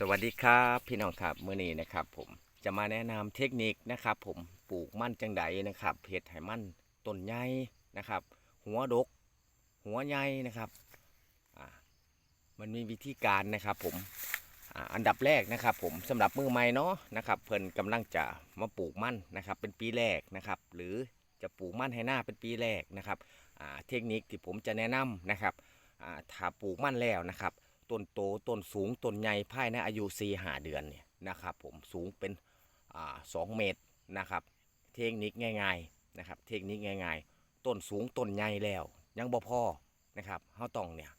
สวัสดีครับพี่น้องครับเมื่อนี้นะครับผมจะมาแนะนำเทคนิคนะครับผมปลูกมั่นจังไดนะครับเห็ดให้มั่นต้นใหญ่นะครับ หัวดก หัวใหญ่นะครับอ่ามันมีวิธีการนะครับผมอ่าอันดับแรกนะครับผมสำหรับมือใหม่เนาะนะครับเพิ่นกำลังจะมาปลูกมั่นนะครับ เป็นปีแรกนะครับ หรือจะปลูกมั่นให้หน้าเป็นปีแรกนะครับอ่าเทคนิคที่ผมจะแนะนำนะครับอ่าถ้าปลูกมั่นแล้วนะครับ ต้นโตต้นสูงต้นใหญ่ภายในอายุ4หาเดือนเนี่ยนะครับผมสูงเป็นอ่าสองเมตรนะครับ เทคนิคง่ายๆนะครับ เทคนิคง่ายๆ ต้นสูงต้นใหญ่แล้ว ยังบ่พอนะครับเฮาต้องเนี่ย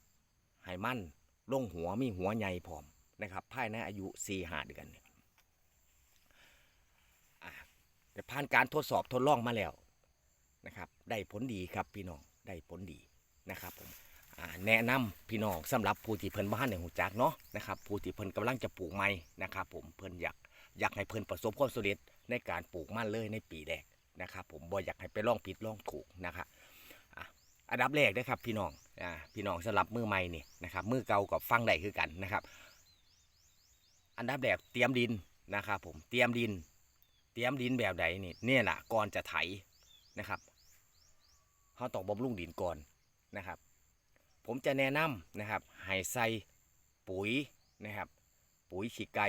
ให้มั่นลงหัวมีหัวใหญ่พร้อมนะครับภายในอายุ4หาเดือนเนี่ยแต่ผ่านการทดสอบทดลองมาแล้วนะครับ ได้ผลดีครับพี่น้อง ได้ผลดีนะครับผม อ่า แนะนำพี่น้องสำหรับผู้ที่เพิ่นบ้านในหูจักเนาะนะครับผู้ที่เพิ่นกำลังจะปลูกไม้นะครับผมเพิ่นอยากอยากให้เพิ่นประสบความสำเร็จในการปลูกมันเลยในปีแรกนะครับผมบ่อยากให้ไปลองผิดลองถูกนะครับอันดับแรกนะครับพี่น้องอ่าพี่น้องสำหรับมือใหม่นี่นะครับมือเก่ากับฟังได้คือกันนะครับ อันดับแรกเตรียมดินนะครับผมเตรียมดิน เตรียมดินแบบใดนี่เนี่ยแหละก่อนจะไถนะครับเขาต้องบำรุงดินก่อนนะครับ ผมจะแนะนำนะครับให้ใส่ปุ๋ยนะครับ ปุ๋ยขี้ไก่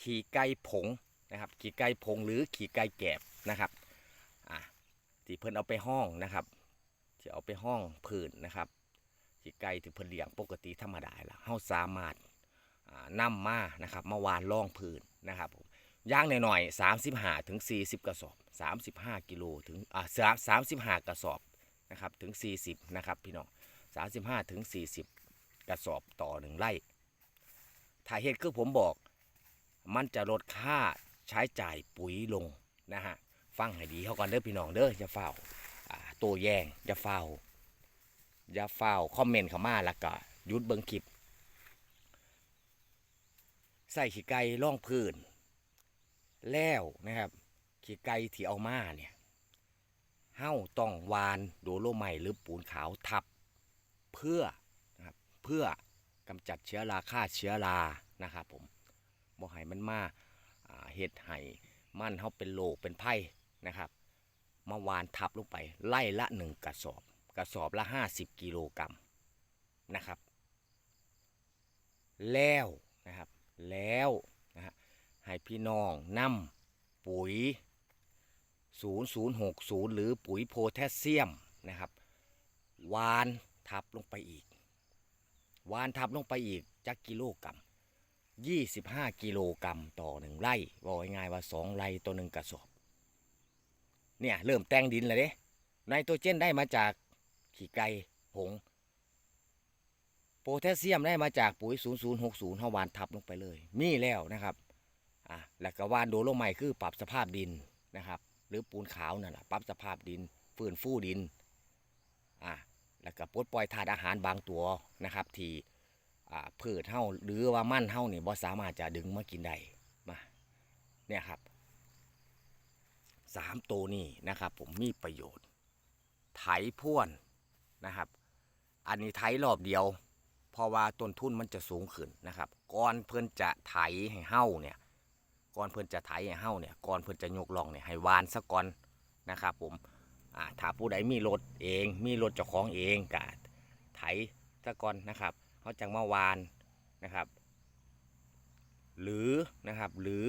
ขี้ไก่ผงนะครับขี้ไก่ผงหรือขี้ไก่แกบนะครับอะที่เพิ่นเอาไปห้องนะครับที่เอาไปห้องผืนนะครับขี้ไก่ที่เพิ่นเลี้ยงปกติธรรมดาละเฮาสามารถอ่ามานะครับมาวานร่องผืนนะครับผมย่างหน่อยๆ35ถึง40 กระสอบ 35 กิโลถึงอ่า35กระสอบนะครับถึง 40นะครับพี่น้อง 35ถึง40 กระสอบต่อหนึ่งไร่ ถ้าเหตุคือผมบอก มันจะลดค่าใช้จ่ายปุ๋ยลงนะฮะ ฟังให้ดีเขาก่อนเด้อพี่น้องเด้ออย่าเฝ้าตัวแยงอย่าเฝ้าอย่าเฝ้าคอมเมนต์เข้ามาแล้วก็หยุดเบิ่งคลิปใส่ขี้ไก่ล่องพื้น แล้วนะครับขี้ไก่ที่เอามาเนี่ยเฮ้าต้องวานโดโลไมต์หรือปูนขาวทับ เพื่อนะครับเพื่อกำจัดเชื้อราฆ่าเชื้อรานะครับผมบ่ให้มันมาเห็ดให้มันเขาเป็นโรคเป็นไผ่นะครับมาวานทับลงไปไล่ละหนึ่งกระสอบ กระสอบละ 50 กิโลกรัมนะครับ แล้วนะครับแล้วนะฮะให้พี่น้องนำปุ๋ย 0060 หรือปุ๋ยโพแทสเซียมนะครับวาน ทับลงไปอีก วานทับลงไปอีกจักกิโลกรัม25กิโลกรัมต่อหนึ่งไร่บอกง่ายๆว่า2ไร่ต่อหนึ่งกระสอบ เนี่ยเริ่มแต่งดินแล้วเด้ไนโตรเจนได้มาจากขี้ไก่ผง โพแทสเซียมได้มาจากปุ๋ย 0060เฮาวานทับลงไปเลย มีแล้วนะครับ อะ แล้วก็วานโดโลไมต์คือปรับสภาพดินนะครับ หรือปูนขาวนั่นแหละปรับสภาพดิน ฟื้นฟูดิน แล้วก็ปลดปล่อยธาตุอาหารบางตัวนะครับ ที่พืชเฮาหรือว่ามั่นเฮานี่บ่สามารถจะดึงมากินได้มาเนี่ยครับสามตัวนี้นะครับ ผมมีประโยชน์ ไถพ่วนนะครับ อันนี้ไถรอบเดียวเพราะว่าต้นทุนมันจะสูงขึ้นนะครับ ก่อนเพิ่อนจะไถให้เฮาเนี่ยก่อนเพิ่อนจะไถให้เฮาเนี่ยก่อนเพิ่อนจะยกลองเนี่ยให้วานซะก่อนนะครับ ผม อ่าถ้าผู้ใดมีรถเอง มีรถเจ้าของเองก็ไถซะก่อนนะครับเขาจังมาวานนะครับ หรือนะครับหรือ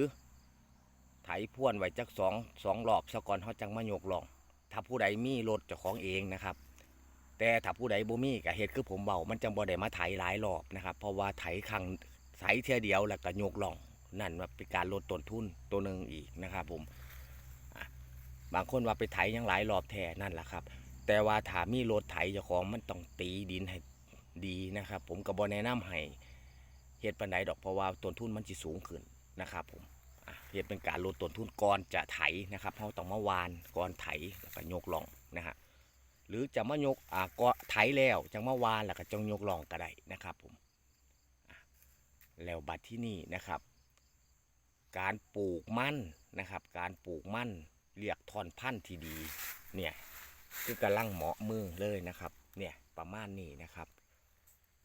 ไถพ่วนไว้จักสองสองรอบซะก่อนเขาจังมายกลอง ถ้าผู้ใดมีรถเจ้าของเองนะครับแต่ถ้าผู้ใดบ่มีก็เหตุคือผมเบามันจังบ่ได้มาไถหลายรอบนะครับเพราะว่าไถครั้งไถเท่ยเดียวแล้วก็โยกล่อง นั่นว่าเป็นการลดต้นทุนตัวหนึ่งอีกนะครับผม บางคนว่าไปไถยังหลายรอบแท่นั่นแหละครับ แต่ว่าถามีรถไถเจ้าของมันต้องตีดินให้ดีนะครับ ผมก็บอแนะนำให้เฮ็ดปันไดดอกเพราะว่าต้นทุนมันจะสูงขึ้นนะครับผมเฮ็ดเป็นการลดต้นทุนก่อนจะไถนะครับเราต้องมาวานก่อนไถแล้วก็ยกลองนะฮะหรือจะมายกอ่าก็ไถแล้วจังมาวานแล้วก็จงยกลองก็ได้นะครับผมแล้วบัดที่นี่นะครับ การปลูกมันนะครับ การปลูกมัน เรียกทอนพันธุ์ที่ดี เนี่ย คือกำลังเหมาะมือเลยนะครับ เนี่ย ประมาณนี้นะครับ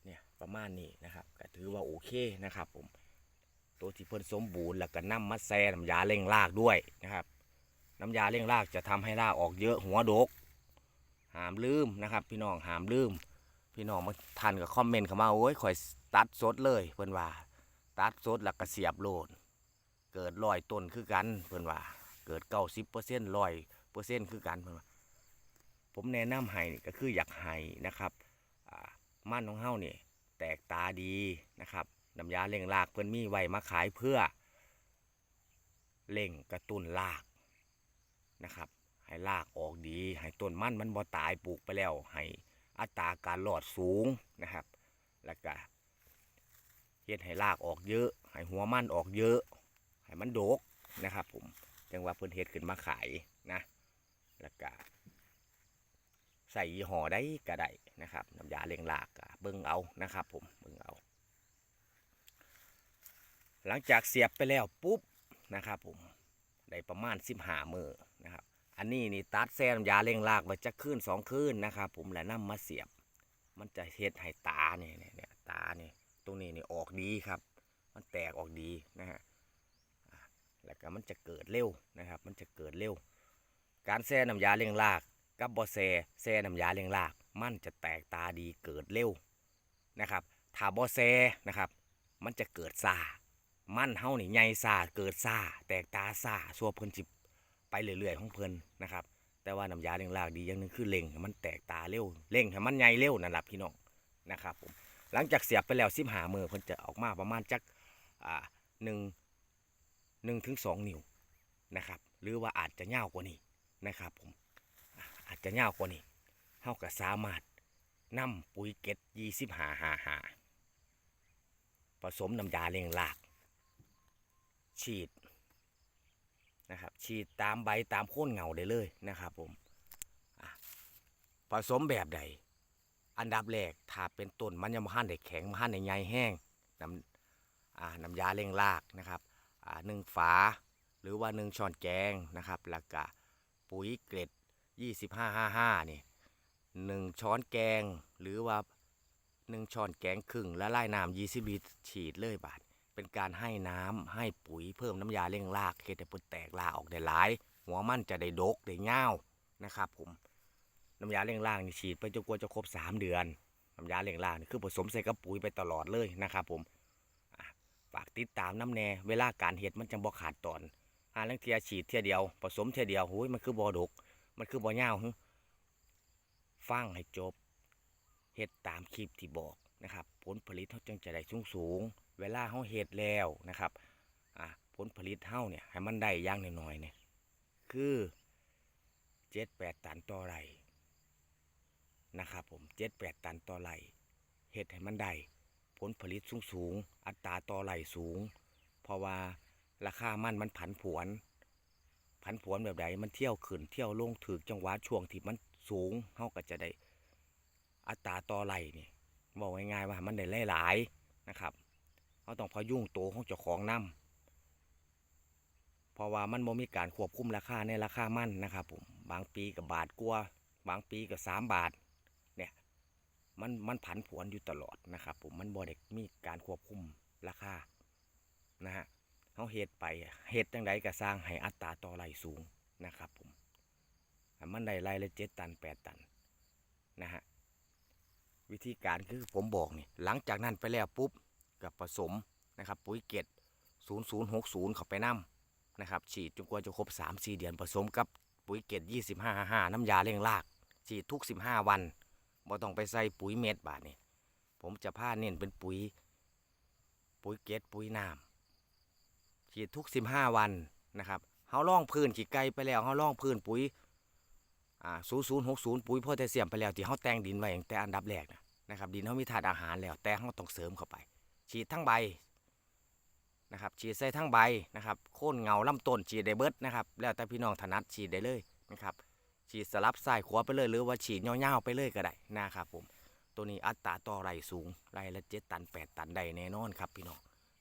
เนี่ยประมาณนี้นะครับ ก็ถือว่าโอเคนะครับ ผม ตัวที่เพิ่นสมบูรณ์แล้วก็นำมาแซ่น้ำยาเร่งรากด้วยนะครับ น้ำยาเร่งรากจะทำให้รากออกเยอะหัวดก หามลืมนะครับ พี่น้องหามลืม พี่น้องมาทันกับคอมเมนต์เข้ามาโอ้ยข่อยตัดสดเลยเพิ่นว่า ตัดสดแล้วก็เสียบโลดเกิดรอยต้นคือกันเพิ่นว่า เกิดเก้าสิบเปอร์เซ็นต์ร้อยเปอร์เซ็นต์คือกันผมแนะนำให้นี่ก็คืออยากให้นะครับอ่านของเฮาเนี่ยแตกตาดีนะครับน้ำยาเล่งรากเพิ่นมีไว้มาขายเพื่อเล่งกระตุ้นรากนะครับให้รากออกดี ให้ต้นมันมันบ่ตายปลูกไปแล้ว ให้อัตราการรอดสูงนะครับ แล้วก็เฮ็ดให้รากออกเยอะ ให้หัวมันออกเยอะ ให้มันโดกนะครับผม จังว่าเพิ่นเฮ็ดขึ้นมาขายนะแล้วก็ใส่ยี่ห้อได้ก็ได้นะครับน้ำยาเลี้ยงรากเบิ่งเอานะครับ ผมเบิ่งเอา หลังจากเสียบไปแล้วปุ๊บนะครับ ผมได้ประมาณสิบห้ามือนะครับ อันนี้นี่ตัดแซน้ำยาเลี้ยงรากไว้จะคืนสองคืนนะครับ ผมแล้วนำมาเสียบ มันจะเฮ็ดให้ตาเนี่ยเนี่ยตาเนี่ยตรงนี้นี่ออกดีครับ มันแตกออกดีนะฮะ แล้วก็มันจะเกิดเร็วนะครับ มันจะเกิดเร็ว การแช่น้ำยาเลี้ยงราก กับบอแซ่แช่น้ำยาเลี้ยงราก มันจะแตกตาดีเกิดเร็วนะครับถ้าบอแซ่นะครับ มันจะเกิดซามันเฮานี่ใหญ่ซาเกิดซาแตกตาซาสัวเพิ่นจิบไปเรื่อยๆของเพิ่นนะครับ แต่ว่าน้ำยาเลี้ยงรากดีอย่างหนึงคือเล่งมันแตกตาเร็วเล่งให้มันใหญ่เร็วนั่นแหละพี่น้องนะครับผมหลังจากเสียบไปแล้วสิบหามือเพิ่นจะออกมาประมาณจักอ่าหนึ่ง หนึ่งถึงสองนิ้วนะครับหรือว่าอาจจะยาวกว่านี้นะครับผมอาจจะยาวกว่านี้เท่ากับสามารถนำปุ๋ยเก็ดยี่สิบหาหาหาผสมน้ำยาเลี้ยงราก ฉีดนะครับฉีดตามใบตามโค่นเงาได้เลยนะครับผมผสมแบบใด อันดับแรกถ้าเป็นต้นมันยังไม่หันได้แข็งมหันได้ใหญ่แห้งน้ำน้ำยาเลี้ยงรากนะครับ หนึ่งฝา หรือว่าหนึ่งช้อนแกงนะครับแล้วก็ปุ๋ยเกล็ด 2555นี่หนึ่งช้อนแกงหรือว่าหนึ่งช้อนแกงครึ่งและไล่น้ำ20ลิตรฉีดเลยบาทเป็นการให้น้ำให้ปุ๋ยเพิ่มน้ำยาเร่งรากเฮ็ดให้เพิ่นแตกรากออกได้หลาย หัวมันจะได้ดกได้เงานะครับผมน้ำยาเร่งรากนี่ฉีดไปจนกว่าจะครบ 3 เดือน น้ำยาเร่งรากนี่คือผสมใส่กับปุ๋ยไปตลอดเลยนะครับผม ติดตามน้ำแน่เวลาการเฮ็ดมันจังบ่ขาดตอนหาลังเทียฉีดเทียเดียว ผสมเทียเดียวโอ้ยมันคือบ่ดก มันคือบ่ยาวหึฟังให้จบเฮ็ดตามคลิปที่บอกนะครับ ผลผลิตเฮาจึงจะได้สูงสูง เวลาเฮาเฮ็ดแล้วนะครับอะผลผลิตเฮาเนี่ยให้มันได้ย่างน้อยๆเนี่ยคือ7-8ตันต่อไรนะครับผม7-8ตันต่อไรเฮ็ดให้มันได้ ผลผลิตสูงสูง อัตราต่อไร่สูง เพราะว่าราคามันมันผันผวน ผันผวนแบบใดมันเที่ยวขึ้นเที่ยวลงถือจังหวะช่วงที่มันสูงเฮาก็จะได้ อัตราต่อไหลนี่บอกง่ายๆว่ามันได้หลายๆนะครับเฮาต้องพยุ่งโตของเจ้าของนํเพราะว่ามันบ่มีการควบคุมราคาในราคามันนะครับผมบางปีกับบาทกว่าบางปีก็สามบาท มันมันผันผวนอยู่ตลอดนะครับ ผมมันบ่ได้มีการควบคุมราคานะฮะเขาเฮ็ดไปเฮ็ดจังไดก็สร้างให้อัตราต่อไร่สูงนะครับผมมันได้ไร่ละเจ็ดตันแปดตันนะฮะวิธีการคือผมบอกนี่หลังจากนั้นไปแล้วปุ๊บกับผสมนะครับปุ๋ยเกต0060 เข้าไปนํนะครับฉีดจนกว่าจะครบ 3-4 เดือนผสมกับปุ๋ยเกต2555 น้ำยาเร่งราก ฉีดทุก 15 วัน บ่ต้องไปใส่ปุ๋ยเม็ดบาดนี่ผมจะพาเน้นเป็นปุ๋ย ปุ๋ยเกตปุ๋ยน้ำฉีดทุก 15 วันนะครับเฮาล่องพื้นขี้ไก่ไปแล้วเฮาล่องพื้นปุ๋ยอ่า0060ปุ๋ยโพแทสเซียมไปแล้วที่เฮาแต่งดินไว้ตั้งแต่อันดับแรกนะนะครับ ดินเฮามีธาตุอาหารแล้วแต่เฮาต้องเสริมเข้าไป ฉีดทั้งใบนะครับฉีดใส่ทั้งใบนะครับโค่นเงาลำต้นฉีดได้เบิดนะครับ แล้วแต่พี่น้องถนัดฉีดได้เลยนะครับ ฉีดสลับซ้ายขวาไปเลย หรือว่าฉีดยาวๆไปเลยก็ได้นะครับผม ตัวนี้อัตราต่อไรสูงไรละเจ็ดตัน8ตันใดแน่นอนครับพี่น้อง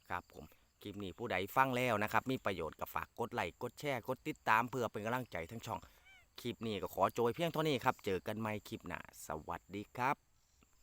ครับผมคลิปนี้ผู้ใดฟังแล้วนะครับ มีประโยชน์ก็ฝากกดไลค์กดแชร์กดติดตามเพื่อเป็นกำลังใจทั้งช่อง คลิปนี้ก็ขอโจยเพียงเท่านี้ครับ เจอกันใหม่คลิปหน้าสวัสดีครับ